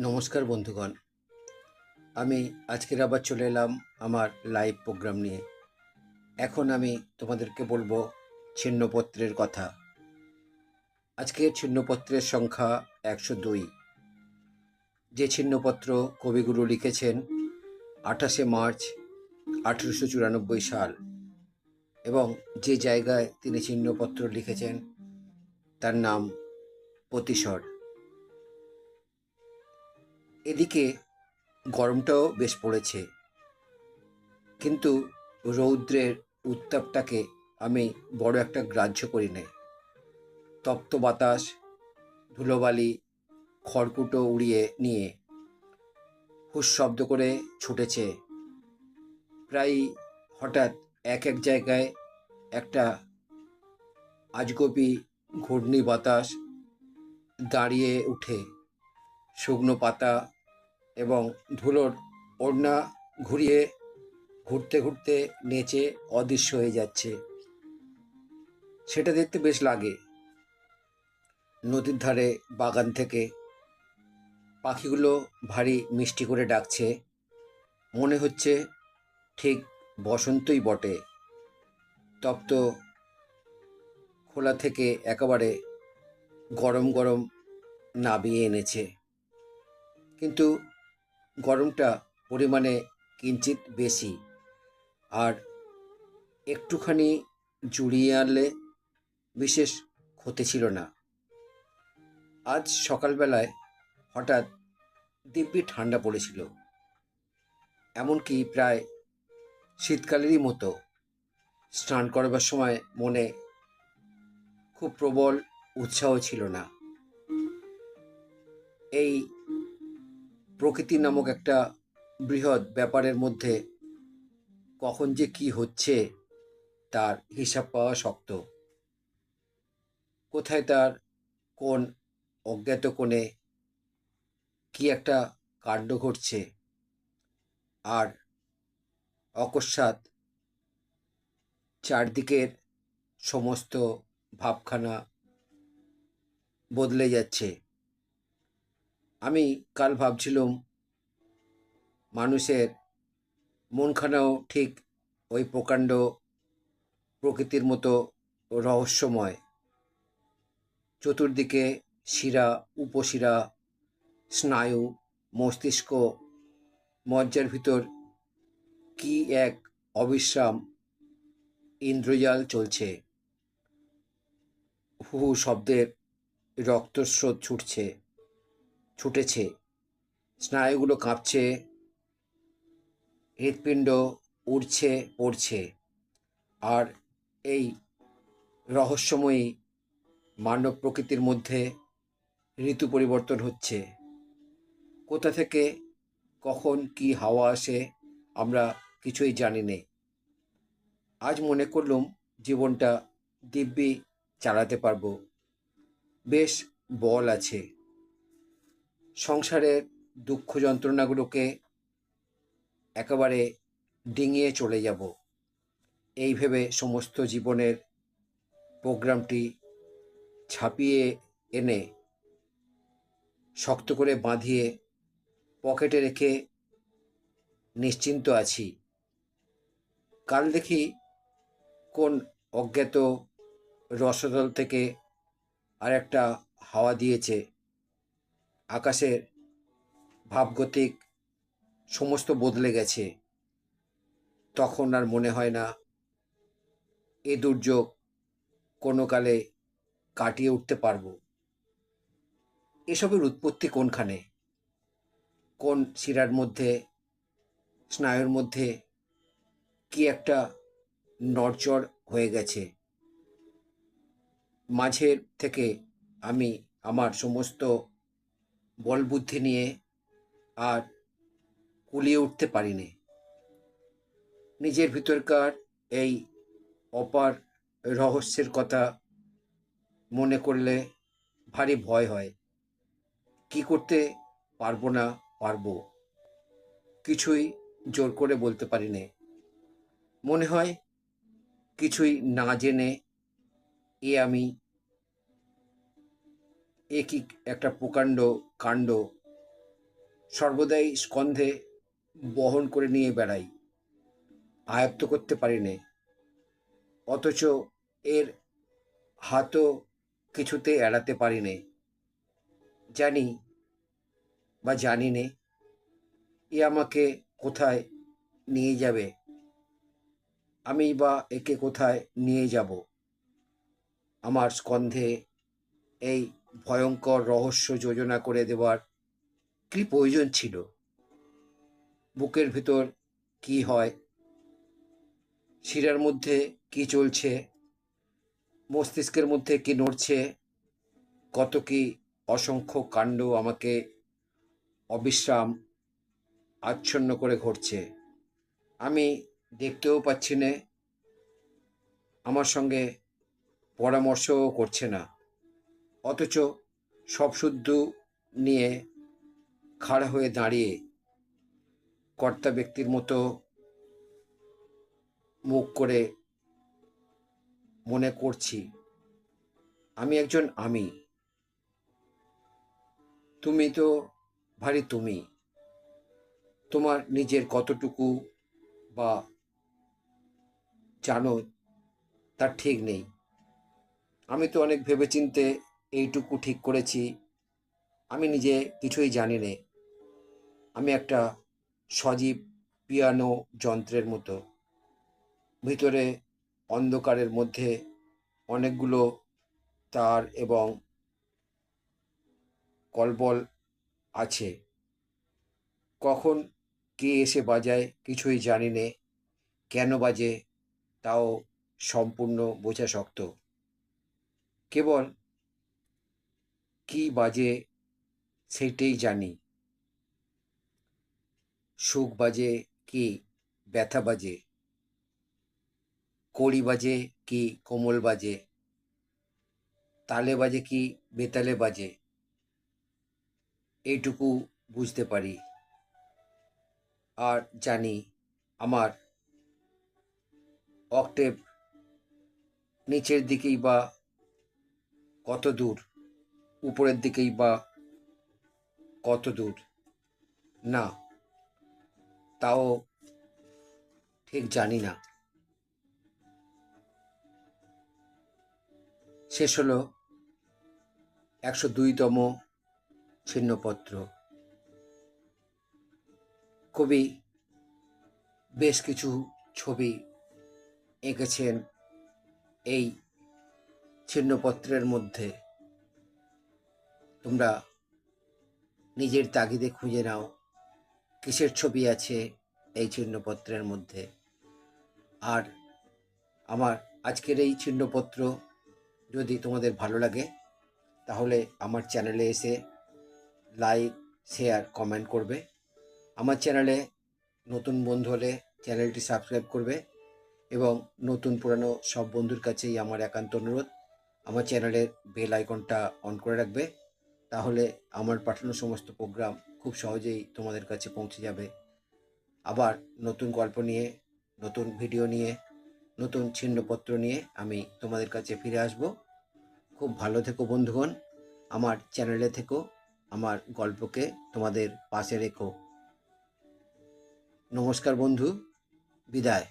নমস্কার বন্ধুগণ। আমি আজকের আবার চলে এলাম আমার লাইভ প্রোগ্রাম নিয়ে। এখন আমি তোমাদেরকে বলব ছিন্নপত্রের কথা। আজকের ছিন্নপত্রের সংখ্যা একশো দুই। যে ছিন্নপত্র কবিগুরু লিখেছেন আঠাশে মার্চ আঠেরোশো চুরানব্বই সাল এবং যে জায়গায় তিনি ছিন্নপত্র লিখেছেন তার নাম প্রতিশর এদিকে গরমটাও বেশ পড়েছে। কিন্তু রৌদ্রের উত্তাপটাকে আমি বড় একটা গ্রাহ্য করি না তপ্ত বাতাস, ধুলোবালি, খড়কুটো উড়িয়ে নিয়ে হুস শব্দ করে ছুটেছে। প্রায় হঠাৎ এক এক জায়গায় একটা আজগবি ঘূর্ণি বাতাস দাঁড়িয়ে উঠে। শুকনো পাতা এবং ধুলোর ওড়না ঘুরিয়ে ঘুরতে ঘুরতে নেচে অদৃশ্য হয়ে যাচ্ছে। সেটা দেখতে বেশ লাগে। নদীর ধারে বাগান থেকে পাখিগুলো ভারী মিষ্টি করে ডাকছে। মনে হচ্ছে ঠিক বসন্তই বটে। তপ্ত খোলা থেকে একেবারে গরম গরম নাবিয়ে এনেছে। কিন্তু গরমটা পরিমাণে কিঞ্চিত বেশি। আর একটুখানি জুড়িয়ে আনলে বিশেষ ক্ষতি ছিল না। আজ সকালবেলায় হঠাৎ দিব্যি ঠান্ডা পড়েছিল। এমনকি প্রায় শীতকালেরই মতো স্নান করবার সময় মনে খুব প্রবল উৎসাহ ছিল না। এই প্রকৃতি নামক একটা বৃহৎ ব্যাপারের মধ্যে কখন যে কি হচ্ছে তার হিসাব পাওয়া শক্ত। কোথায় তার কোন অজ্ঞাত কোণে কি একটা কাণ্ড ঘটছে আর অকস্মাৎ চারদিকের সমস্ত ভাবখানা বদলে যাচ্ছে। আমি কাল ভাবছিলাম মানুষের মনখানাও ঠিক ওই প্রকাণ্ড প্রকৃতির মতো রহস্যময়। চতুর্দিকে শিরা, উপশিরা, স্নায়ু, মস্তিষ্ক, মজ্জার ভিতর কি এক অবিশ্রাম ইন্দ্রজাল চলছে। হু শব্দের রক্তস্রোত ছুটছে। ছুটেছে। স্নায়ুগুলো কাঁপছে। হৃৎপিণ্ড উড়ছে, পড়ছে। আর এই রহস্যময়ী মানব প্রকৃতির মধ্যে ঋতু পরিবর্তন হচ্ছে। কোথা থেকে কখন কি হাওয়া আসে আমরা কিছুই জানি নে। আজ মনে করলুম জীবনটা দিব্যি চালাতে পারব। বেশ বল আছে। সংসারের দুঃখ যন্ত্রণাগুলোকে একেবারে ডিঙিয়ে চলে যাব। এই ভেবে সমস্ত জীবনের প্রোগ্রামটি ছাপিয়ে এনে শক্ত করে বাঁধিয়ে পকেটে রেখে নিশ্চিন্ত আছি। কাল দেখি কোন অজ্ঞাত রসদল থেকে আর একটা হাওয়া দিয়েছে। আকাশের ভাবগতিক সমস্ত বদলে গেছে। তখন আর মনে হয় না এ দুর্যোগ কোনো কালে কাটিয়ে উঠতে পারব। এসবের উৎপত্তি কোনখানে? কোন শিরার মধ্যে, স্নায়ুর মধ্যে কি একটা নড়চড় হয়ে গেছে? মাঝের থেকে আমি আমার সমস্ত বল বুদ্ধি নিয়ে আর কুলিয়ে উঠতে পারিনি। নিজের ভিতরকার এই অপার রহস্যের কথা মনে করলে ভারী ভয় হয়। কি করতে পারব না পারব, কিছুই জোর করে বলতে পারি নে মনে হয় কিছুই না জেনে এ আমি এ কি একটা প্রকাণ্ড কাণ্ড। সর্বদাই স্কন্ধে বহন করে নিয়ে বেড়াই। আয়ত্ত করতে পারি নে। অথচ এর হাতও কিছুতে এড়াতে পারি নে। জানি বা জানি নে, এ আমাকে কোথায় নিয়ে যাবে? আমি বা একে কোথায় নিয়ে যাব? আমার স্কন্ধে এই ভয়ঙ্কর রহস্য যোজনা করে দেওয়ার কি প্রয়োজন ছিল? বুকের ভিতর কি হয়? শিরার মধ্যে কি চলছে? মস্তিষ্কের মধ্যে কি নড়ছে? কত কি অসংখ্য কাণ্ড আমাকে অবিশ্রাম, আচ্ছন্ন করে ঘটছে। আমি দেখতেও পাচ্ছি না। আমার সঙ্গে পরামর্শও করছে না। অথচ সব শুদ্ধ নিয়ে খাড়া হয়ে দাঁড়িয়ে কর্তা ব্যক্তির মতো মুখ করে মনে করছি, আমি একজন আমি। তুমি তো ভারী তুমি। তোমার নিজের কতটুকু বা জানো তার ঠিক নেই। আমি তো অনেক ভেবেচিন্তে এইটুকু ঠিক করেছি। আমি নিজে কিছুই জানি নে। আমি একটা সজীব পিয়ানো যন্ত্রের মতো। ভিতরে অন্ধকারের মধ্যে অনেকগুলো তার এবং কলবল আছে। কখন কে এসে বাজায় কিছুই জানি নে। কেন বাজে তাও সম্পূর্ণ বোঝা শক্ত। কেবল কি বাজে সেইটাই জানি। সুখ বাজে কি ব্যথা বাজে? কড়ি বাজে কি কোমল বাজে? তালে বাজে কি বেতালে বাজে? এইটুকু বুঝতে পারি। আর জানি আমার অক্টেভ নিচের দিকেই বা কত দূর? উপরের দিকেই বা কত দূর? না, তাও ঠিক জানি না। শেষ হলো একশো দুইতম ছিন্নপত্র। কবি বেশ কিছু ছবি এঁকেছেন এই ছিন্নপত্রের মধ্যে। তোমরা নিজের তাগিদে খুঁজে নাও, কিসের ছবি আছে এই চিহ্নপত্রের মধ্যে? আর আমার আজকের এই চিহ্নপত্র যদি তোমাদের ভালো লাগে, তাহলে আমার চ্যানেলে এসে লাইক, শেয়ার, কমেন্ট করবে। আমার চ্যানেলে নতুন বন্ধু হলে চ্যানেলটি সাবস্ক্রাইব করবে এবং নতুন পুরানো সব বন্ধুর কাছেই আমার একান্ত অনুরোধ। আমার চ্যানেলের বেল আইকনটা অন করে রাখবে। তাহলে আমার পাঠানো সমস্ত প্রোগ্রাম খুব সহজেই তোমাদের কাছে পৌঁছে যাবে। আবার নতুন গল্প নিয়ে, নতুন ভিডিও নিয়ে, নতুন ছিন্নপত্র নিয়ে আমি তোমাদের কাছে ফিরে আসব। খুব ভালো থেকো বন্ধুগণ, আমার চ্যানেলে থেকো, আমার গল্পকে তোমাদের পাশে রেখো। নমস্কার বন্ধু, বিদায়।